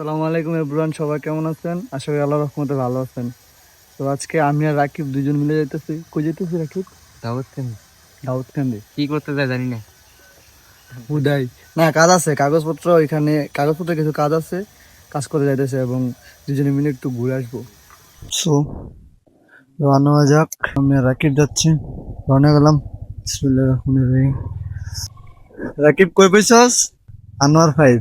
আসসালামু আলাইকুম এভরিওয়ান সবাই কেমন আছেন? আশা করি আল্লাহ রহমতে ভালো আছেন। তো আজকে আমি আর রাকিব দুজন মিলে যাইতেছি। কই যাইতেছি রাকিব? দাওয়াত কেন দাউদ কান্দি কি করতে যায় জানি না। উদাই। না কাজ আছে। কাগজপত্র এখানে কাগজপত্র কিছু কাজ আছে। কাজ করে যাইতেছে এবং দুজনে মিলে একটু ঘুরে আসব। সো রওনা যাক। আমি আর রাকিব যাচ্ছি। রওনা গেলাম। বিসমিল্লাহির রহমানির রহিম। রাকিব কই পয়সাস আনোয়ার ফাইভ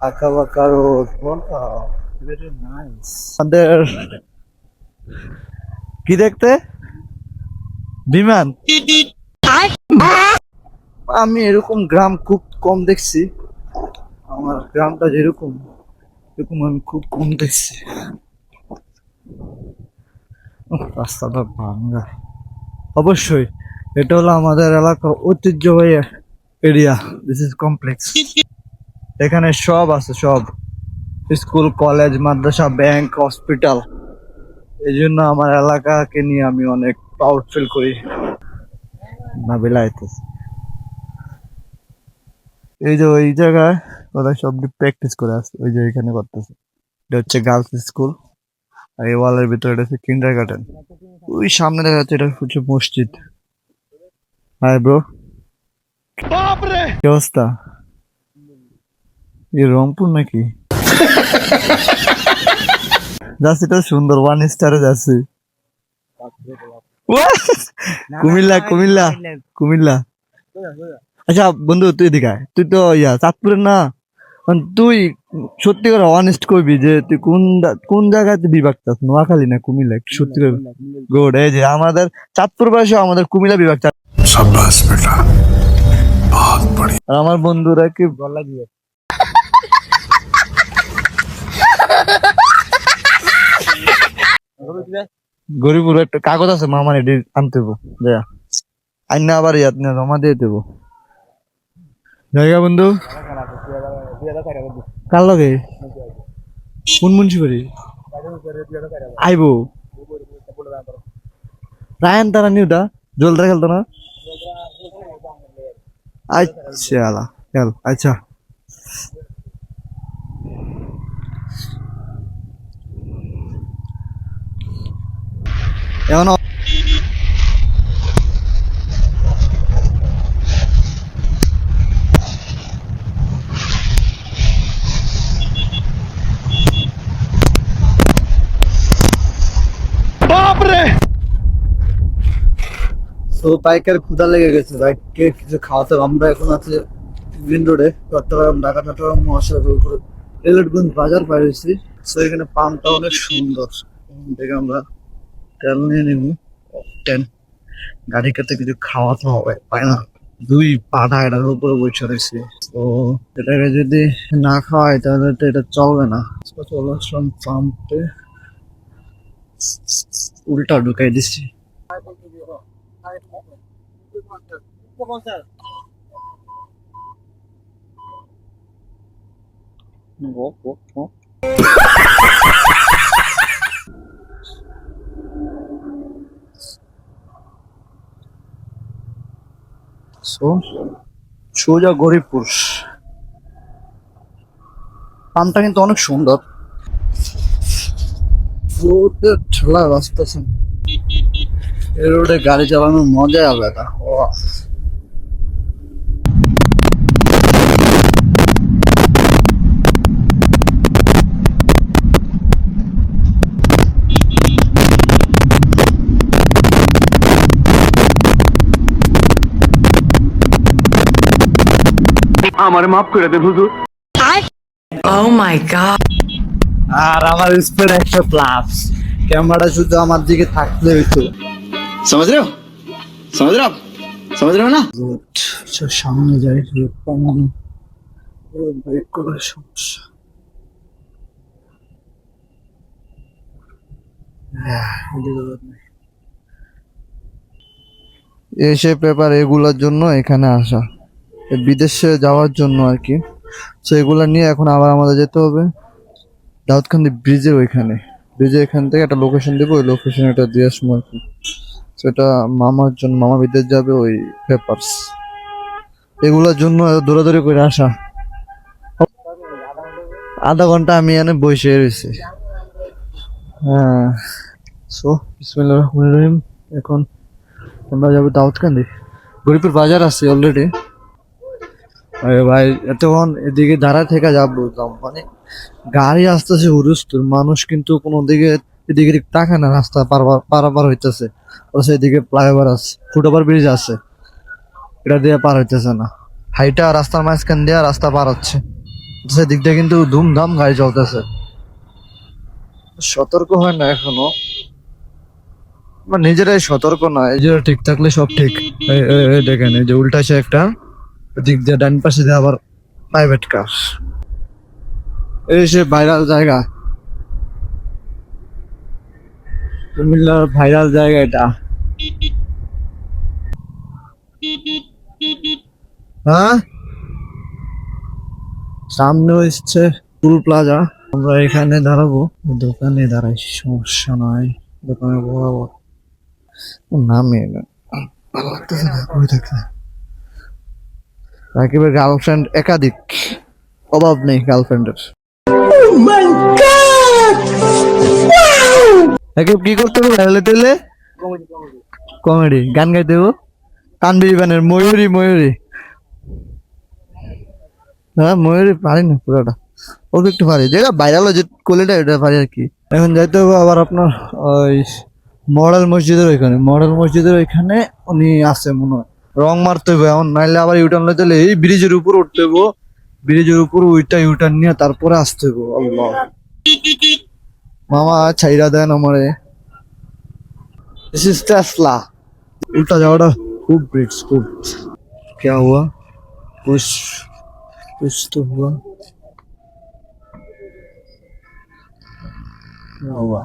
আঁকা বাঁকা নাইস আমাদের কি দেখতে? বিমান। আমি এরকম গ্রাম খুব কম দেখছি। আমার গ্রামটা যেরকম, এরকম আমি খুব কম দেখছি। রাস্তাটা ভাঙ্গা। অবশ্যই, এটা হলো আমাদের এলাকার ঐতিহ্যবাহী এরিয়া দিস ইজ কমপ্লেক্স এখানে সব আছে, সব। স্কুল, কলেজ, মাদ্রাসা, ব্যাংক, হসপিটাল। এই জন্য আমার এলাকাকে নিয়ে আমি অনেক প্রাউড ফিল করি। না, বিলাইতেছে। এই যে ওই জায়গায় ওরা সব প্র্যাকটিস করে আসছে, ওই যে এখানে করতেছে। এটা হচ্ছে গার্লস স্কুল আর এই ওয়ালের ভিতরে এটা হচ্ছে কিন্ডার গার্ডেন ওই সামনে দেখা যাচ্ছে এটা হচ্ছে মসজিদ। হাই ব্রো কি অবস্থা? রংপুর নাকি? জার্সিটা সুন্দর ওয়ান স্টারে যাচ্ছে। কুমিল্লা কুমিল্লা কুমিল্লা। আচ্ছা বন্ধু তুই দিঘা তুই তো ইয়া চাঁদপুরের না। তুই সত্যি করে অনেস্ট করবি যে তুই কোন কোন জায়গায় তুই বিভাগ চাস? নোয়াখালী না কুমিল্লা? একটু সত্যি করে গোড এই যে আমাদের চাঁদপুর বাসে আমাদের কুমিল্লা বিভাগ চাস। আর আমার বন্ধুরা কি বলা দিয়ে। গরিবুর একটা কাগজ আছে মামার এটি আনতে দেয়া আইনা আবার ইয়াত না জমা দিয়ে দেবো। জায়গা বন্ধু? কার লগে? কোন মুন্সিপারি আইবো। রায়ন তারা নিউটা জলদা খেলতো না? আচ্ছা আলা চল আচ্ছা। এখন তো বাইকের ক্ষুদা লেগে গেছে বাইককে কিছু খাওয়াতে। আমরা এখন আছে গ্রিন রোডে চট্টগ্রাম ঢাকা চট্টগ্রাম মহাসড়কের উপরে। রেলগঞ্জ বাজার হয়েছি তো এখানে পাম্পটা অনেক সুন্দর। থেকে আমরা তেল নিয়ে নিব। টেন। গাড়ি কাতে কিছু খাওয়াতে হবে পাই না? দুই পাটা এটার উপরে বসে রয়েছে। তো এটাকে যদি না খাওয়াই, তাহলে তো এটা চলবে না। চলে আসলাম পাম্পে উল্টা ঢুকাই দিচ্ছি। সো সোজা পুরুষ। পাম্পটা কিন্তু অনেক সুন্দর। ঠেলা রাস্তা এই রোডে গাড়ি চালানোর মজাই আলাদা। আমার মাফ করে দেন হুজুর। ও মাই গড আর আমার স্পিড একটা প্লাস ক্যামেরা শুধু আমার দিকে থাকলে হইতো। সমাজ রেও সমাজ রেও সমাজ রেও না। আচ্ছা, সামনে যাই বাইক করার সমস্যা। এসে পেপার এগুলোর জন্য এখানে আসা। বিদেশে যাওয়ার জন্য আর কি। তো এগুলো নিয়ে এখন আবার আমাদের যেতে হবে। দাউদকান্দি ব্রিজের ওইখানে। ব্রিজের এখান থেকে একটা লোকেশন দেবো, ওই লোকেশন এটা দিয়ে আসব আর কি। সেটা মামার জন্য, মামা বিদেশ যাবে, ওই পেপারস এগুলোর জন্য দৌড়াদৌড়ি করে আসা। আধা ঘণ্টা আমি এনে বসে রয়েছি। হ্যাঁ। সো রহমানির রহিম। এখন আমরা যাব দাউদকান্দি। গরিপুর বাজার আছে অলরেডি ভাই, এতক্ষণ এদিকে দাঁড়া থেকে যা বলতাম মানে গাড়ি আসতেছে হুরুস্তুর মানুষ কিন্তু কোনো দিকে এদিকে দিক তাকায় না, রাস্তা পারাপার হইতেছে। অথচ এদিকে ফ্লাইওভার আছে, ফুটওভার ব্রিজ আছে। এটা দিয়ে পার হইতেছে না। হাইটা রাস্তার মাঝখান দিয়ে রাস্তা পার হচ্ছে। সেদিক দিয়ে কিন্তু ধুমধাম গাড়ি চলতেছে। সতর্ক হয় না এখনও। নিজেরাই সতর্ক না, এই যে ঠিক থাকলে সব ঠিক। দেখেন, এই যে উল্টাছে একটা দিক দিয়ে ডান পাশে দিয়ে আবার প্রাইভেট কার এই সে ভাইরাল জায়গা। কুমিল্লার ভাইরাল জায়গা এটা। হ্যাঁ? সামনে হচ্ছে টুল প্লাজা আমরা এখানে দাঁড়াবো। দোকানে দাঁড়াই, সমস্যা নয় দোকানে বরাবর নামে ভালো লাগতেছে না বই থাকতে রাকিবের গার্লফ্রেন্ড একাধিক। অভাব নেই গার্লফ্রেন্ডের রাকিব কি করতে হবে? হেলে তেলে? কমেডি গান গাইতে হব? তানবির বানের ময়ূরী ময়ূরী। হ্যাঁ ময়ূরী পারি না পুরোটা। ওকে একটু পারি যেটা ভাইরাল যে কোলেটা এটা পারি আর কি। এখন যাইতে হবে আবার আপনার ওই মডেল মসজিদের ওইখানে। মডেল মসজিদের ওইখানে উনি আছে মনে হয়। রং মারতে হবে এখন নাইলে আবার ইউটার্ন লইতে হলে এই ব্রিজের উপর উঠতে হইব ব্রিজের উপর ওইটা ইউটার্ন নিয়ে তারপরে আসতে হইব আল্লাহ মামা ছাইরা দেন আমারে দিস ইজ টেসলা উল্টা যাওয়াটা খুব ব্রিজ খুব क्या हुआ कुछ कुछ तो हुआ क्या हुआ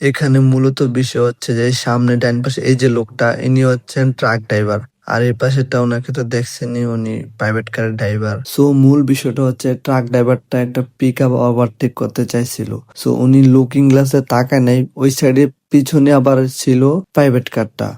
এখানে মূলত বিষয় হচ্ছে যে সামনে ডান পাশে এই যে লোকটা ইনি হচ্ছেন ট্রাক ড্রাইভার আর এর পাশেরটা ওনাকে তো দেখছেনি উনি প্রাইভেট কারের ড্রাইভার সো মূল বিষয়টা হচ্ছে ট্রাক ড্রাইভারটা একটা পিক আপ ওভারটেক করতে চাইছিল। সো উনি লুকিং গ্লাসে তাকায় নাই, ওই সাইডে পিছনে আবার ছিল প্রাইভেট কারটা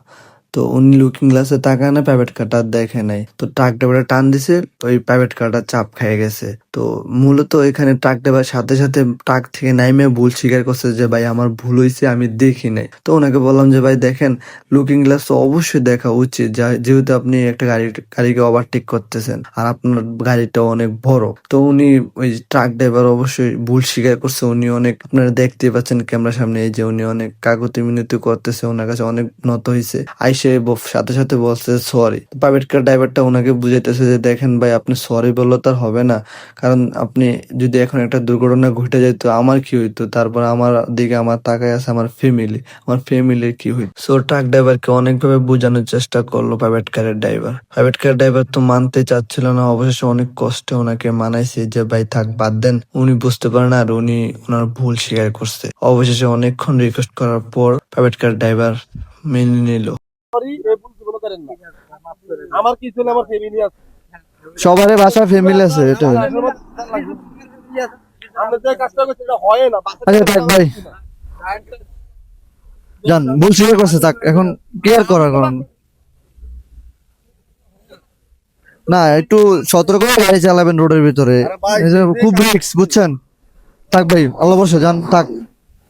তো উনি লুকিং গ্লাসে তাকায় না প্রাইভেট কারটা দেখে নাই। তো ট্রাক ড্রাইভার টান দিছে, ওই প্রাইভেট কারটা চাপ খেয়ে গেছে। তো মূলত এখানে ট্রাক ড্রাইভার সাথে সাথে ট্রাক থেকে নাইমে ভুল স্বীকার করছে যে, ভাই, আমার ভুল হয়েছে আমি দেখি নাই। তো ওনাকে বললাম যে, ভাই, দেখেন লুকিং গ্লাস তো অবশ্যই দেখা উচিত যেহেতু আপনি একটা গাড়ি গাড়িকে ওভারটেক করতেছেন, আর আপনার গাড়িটা অনেক বড়। তো উনি ওই ট্রাক ড্রাইভার অবশ্যই ভুল স্বীকার করছে, উনি অনেক, আপনারা দেখতে পাচ্ছেন ক্যামেরার সামনে, এই যে উনি অনেক কাগতি মিনতি করতেছে, ওনার কাছে অনেক নত হয়েছে আইসে সাথে সাথে বলছে সরি প্রাইভেট কার ড্রাইভারটা ওনাকে বুঝাইতেছে যে, দেখেন, ভাই, আপনি সরি বললে তো আর হবে না। কারণ আপনি যদি এখন একটা দুর্ঘটনা ঘটে যেত আমার কি হইতো? তারপর আমার দিকে আমার তাকায় আছে আমার ফ্যামিলি আমার ফ্যামিলির কি হইতো? সো ট্রাক ড্রাইভারকে অনেকভাবে বোঝানোর চেষ্টা করল প্রাইভেট কারের ড্রাইভার প্রাইভেট কার ড্রাইভার তো মানতে চাচ্ছিল না, অবশেষে অনেক কষ্টে ওনাকে মানাইছে যে, ভাই, থাক, বাদ দেন। উনি বুঝতে পারেন আর উনি ওনার ভুল স্বীকার করছে। অবশেষে অনেকক্ষণ রিকোয়েস্ট করার পর প্রাইভেট কার ড্রাইভার মেনে নিল। আমার না আমার ফ্যামিলি আছে। সবারই বাসা ফ্যামিলি আছে এটা আচ্ছা থাক ভাই। জান ভুল স্বীকার করছে থাক এখন কেয়ার করার কারণ। না একটু সতর্ক গাড়ি চালাবেন রোডের ভিতরে। খুব রিক্স বুঝছেন? থাক ভাই আল্লাহ বসে যান থাক।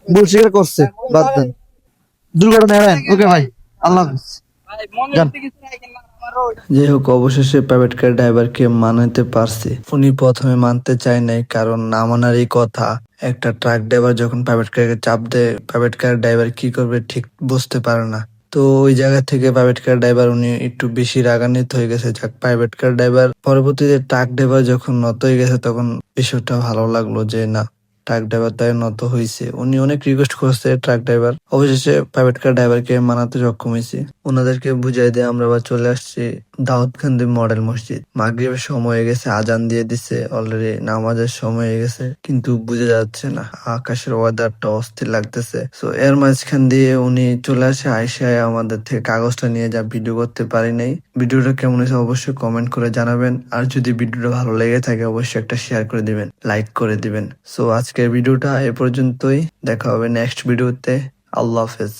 ভুল স্বীকার করছে বাদ দেন। দুর্ঘটনা এড়ান। ওকে ভাই আল্লাহ হাফিজ। যান যাই হোক অবশেষে প্রাইভেট কার ড্রাইভারকে মানাতে পারছে। উনি প্রথমে মানতে চায় নাই, কারণ না মানারই কথা। একটা ট্রাক ড্রাইভার যখন প্রাইভেট কারকে চাপ দেয় প্রাইভেট কার ড্রাইভার কি করবে ঠিক বুঝতে পারে না। তো ওই জায়গা থেকে প্রাইভেট কার ড্রাইভার উনি একটু বেশি রাগান্বিত হয়ে গেছে। যাক প্রাইভেট কার ড্রাইভার পরবর্তীতে ট্রাক ড্রাইভার যখন নত হয়ে গেছে, তখন বিষয়টা ভালো লাগল যে না ট্রাক ড্রাইভার তাই নত হয়েছে উনি অনেক রিকোয়েস্ট করছে ট্রাক ড্রাইভার অবশেষে প্রাইভেট কার ড্রাইভারকে মানাতে সক্ষম হয়েছে। ওনাদেরকে বুঝাই দিয়ে আমরা আবার চলে আসছি দাউদকান্দি মডেল মসজিদ। মাগরিবের সময় হয়ে গেছে, আজান দিয়ে দিছে। অলরেডি নামাজের সময় হয়ে গেছে, কিন্তু বুঝে যাচ্ছে না। আকাশের ওয়েদারটা অস্থির লাগতেছে। সো এর মাঝখান দিয়ে উনি চলে আসে আইসায় আমাদের থেকে কাগজটা নিয়ে যা ভিডিও করতে পারি নাই। ভিডিওটা কেমন হয়েছে অবশ্যই কমেন্ট করে জানাবেন। আর যদি ভিডিওটা ভালো লেগে থাকে, অবশ্যই একটা শেয়ার করে দিবেন লাইক করে দিবেন। সো আজকের ভিডিওটা এ পর্যন্তই। দেখা হবে নেক্সট ভিডিওতে। আল্লাহ হাফেজ।